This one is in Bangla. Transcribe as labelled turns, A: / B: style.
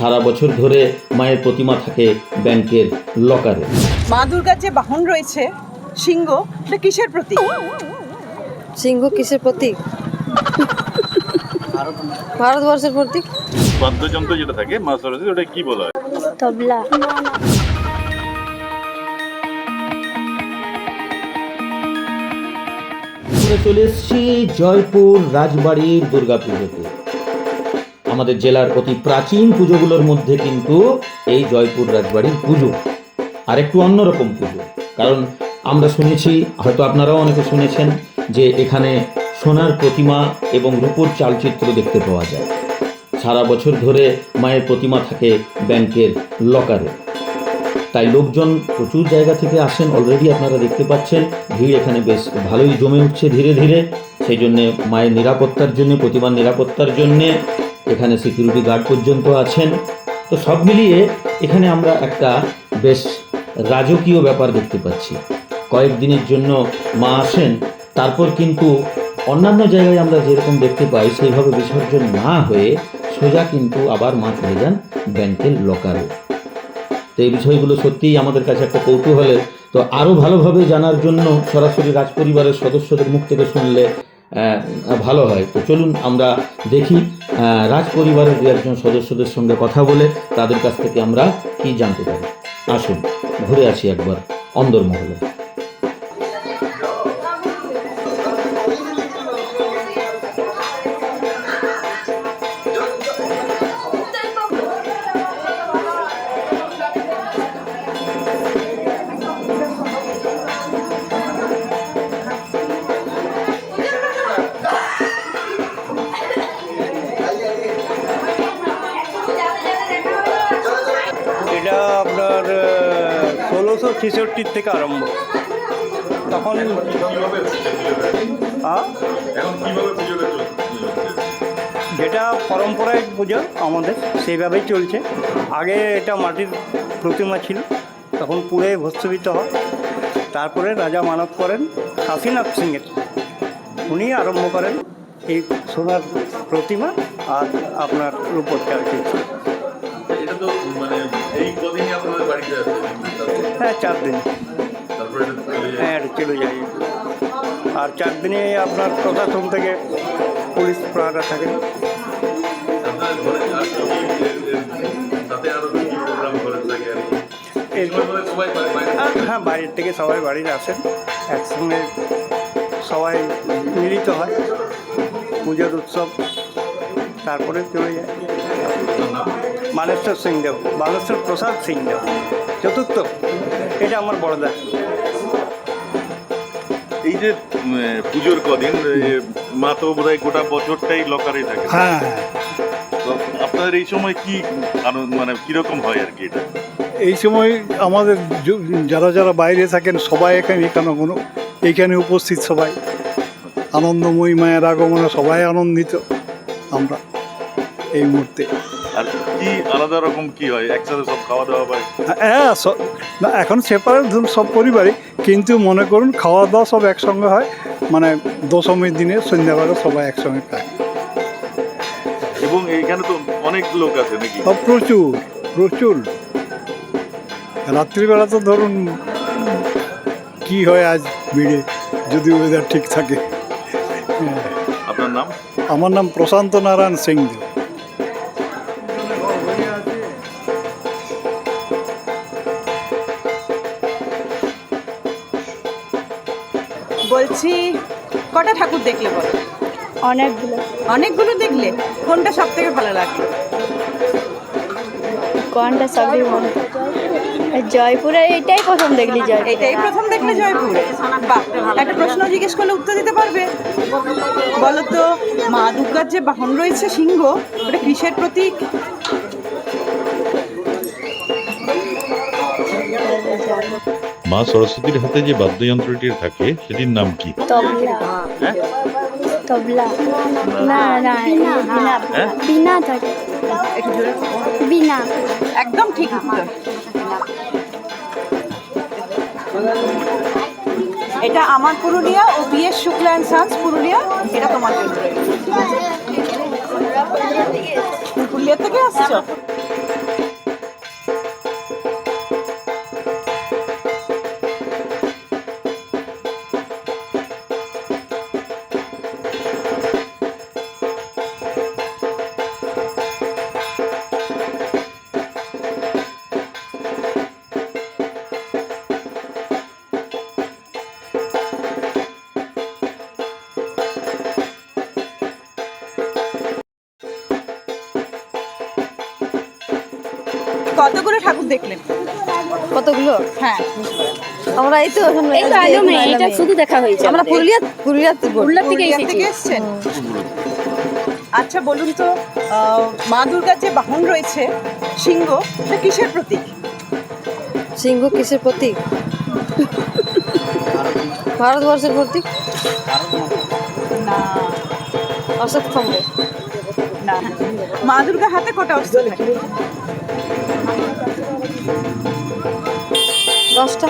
A: সারা বছর ধরে মায়ের প্রতিমা থাকে ব্যাংকের লকারে।
B: মা দুর্গার যে বাহন রয়েছে সিংহ এটা কিসের প্রতীক?
C: সিংহ কিসের প্রতীক? ভারতবর্ষের প্রতীক?
D: বাদ্যযন্ত্র যেটা থাকে মা সরস্বতী ওটা কি বলা হয়?
C: তবলা।
A: চলে এসেছি জয়পুর রাজবাড়ির দুর্গাপুজোতে। আমাদের জেলার অতি প্রাচীন পুজোগুলোর মধ্যে কিন্তু এই জয়পুর রাজবাড়ির পুজো। আর একটু অন্যরকম পুজো। কারণ আমরা শুনেছি, হয়তো আপনারাও অনেকে শুনেছেন, যে এখানে সোনার প্রতিমা এবং রূপোর চালচিত্র দেখতে পাওয়া যায়। সারা বছর ধরে মায়ের প্রতিমা থাকে ব্যাংকের লকারে। তাই লোকজন প্রচুর জায়গা থেকে আসেন, অলরেডি আপনারা দেখতে পাচ্ছেন, ভিড় এখানে বেশ ভালোই জমে উঠছে ধীরে ধীরে। সেই জন্যে মায়ের নিরাপত্তার জন্য, প্রতিমার নিরাপত্তার জন্যে এখানে সিকিউরিটি গার্ড পর্যন্ত আছেন। তো সব মিলিয়ে এখানে আমরা একটা বেশ রাজকীয় ব্যাপার দেখতে পাচ্ছি। কয়েকদিনের জন্য মা আসেন, তারপর কিন্তু অন্যান্য জায়গায় আমরা যেরকম দেখতে পাই, সেইভাবে বিসর্জন না হয়ে সোজা কিন্তু আবার মা চলে যান ব্যাংকের লকারে তো এই বিষয়গুলো সত্যিই আমাদের কাছে একটা কৌতূহলের, তো আরও ভালোভাবে জানার জন্য সরাসরি রাজপরিবারের সদস্যদের মুখ থেকে শুনলে ভালো হয়। তো চলুন আমরা দেখি রাজ পরিবারের দু একজন সদস্যদের সঙ্গে কথা বলে তাদের কাছ থেকে আমরা কি জানতে পারি। আসুন, ঘুরে আসি একবার অন্দরমহলে।
E: ষোলোশো ছেষট্টির থেকে আরম্ভ। তখন যেটা পরম্পরায় পুজো আমাদের, সেইভাবেই চলছে। আগে এটা মাটির প্রতিমা ছিল, তখন পুড়ে ভস্মীভূত হয়। তারপরে রাজা মানব করেন কাশীনাথ সিংয়ের। উনি আরম্ভ করেন এই সোনার প্রতিমা আর আপনার রূপর
D: এটা তো মানে এই কদিনই আপনাদের বাড়িতে আছে?
E: হ্যাঁ চার দিন। হ্যাঁ চলে যাই আর চার দিনে আপনার প্রশাসন থেকে পুলিশ প্রহারা থাকে। হ্যাঁ বাইরের থেকে সবাই বাড়িতে আসেন। একসঙ্গে সবাই মিলিত হয়। পুজোর উৎসব তারপরে চলে যায়। মানেশ্বর সিংদেব মানেশ্বর প্রসাদ সিংদেব চতুর্থ। এটা আমার বড়দা।
D: এই যে পুজোর কদিন মা তো বোধহয় গোটা বছরটাই লকারে থাকে।
F: হ্যাঁ।
D: তো আপনাদের এই সময় কি আনন্দ মানে কীরকম হয় আর কি এটা?
F: এই সময় আমাদের যারা যারা বাইরে থাকেন সবাই এখানে এখানে কোনো এইখানে উপস্থিত সবাই। আনন্দময়ী মায়ের আগমনে সবাই আনন্দিত আমরা এই মুহূর্তে।
D: আর কি আলাদা রকম কি হয়? একসাথে সব খাওয়া দাওয়া হয়?
F: হ্যাঁ না এখন সেপারেট ধরুন সব পরিবারই। কিন্তু মনে করুন খাওয়া দাওয়া সব একসঙ্গে হয়। মানে দশমীর দিনে সন্ধ্যাবেলা সবাই একসঙ্গে খায়।
D: এবং এইখানে তো অনেক লোক আছে নাকি?
F: সব প্রচুর প্রচুর। রাত্রিবেলা তো ধরুন কি হয় আজ ভিড়ে যদি ওয়েদার ঠিক থাকে।
D: আপনার নাম?
F: আমার নাম প্রশান্ত নারায়ণ সিং দেব।
B: বলছি কটা ঠাকুর দেখলে বলো?
C: অনেকগুলো।
B: অনেকগুলো দেখলে? কোনটা সব থেকে ভালো লাগল
C: কোনটা সবই ভালো জয়পুরে এইটাই প্রথম দেখলি জয়
B: এটাই প্রথম দেখলে জয়পুরে? বাহ একটা প্রশ্ন জিজ্ঞেস করলে উত্তর দিতে পারবে। বলো তো মা দুর্গার যে বাহন রয়েছে সিংহ ওটা কিসের প্রতীক?
G: মা সরস্বতীর হাতে যে বাদ্যযন্ত্রটি থাকে সেটির নাম কি?
C: তবলা। তবলা। না না বিনা বিনা থাকে। বিনা।
B: একদম ঠিক এটা আমার পুরুলিয়া ও BS Shukla and sons Purulia এটা তোমার জন্য পুরুলিয়া থেকে আসছো? কতগুলো ঠাকুর দেখলেন?
H: কতগুলো?
B: হ্যাঁ।
H: আমরা এই তো এখন
C: এই তো আলমে এটা শুধু দেখা হয়েছে।
H: আমরা পুরুলিয়া পুরুলিয়া
C: পুরুলিয়া থেকে
B: পুরুলিয়া থেকে এসছেন? আচ্ছা বলুন তো আহ, মা দুর্গার যে বাহন রয়েছে সিংহ এটা কিসের প্রতীক?
H: সিংহ কিসের প্রতীক? ভারতবর্ষের প্রতীক?
B: না।
H: অশোক স্তম্ভ
B: না। মা দুর্গার হাতে কটা অস্ত্র
H: দশটা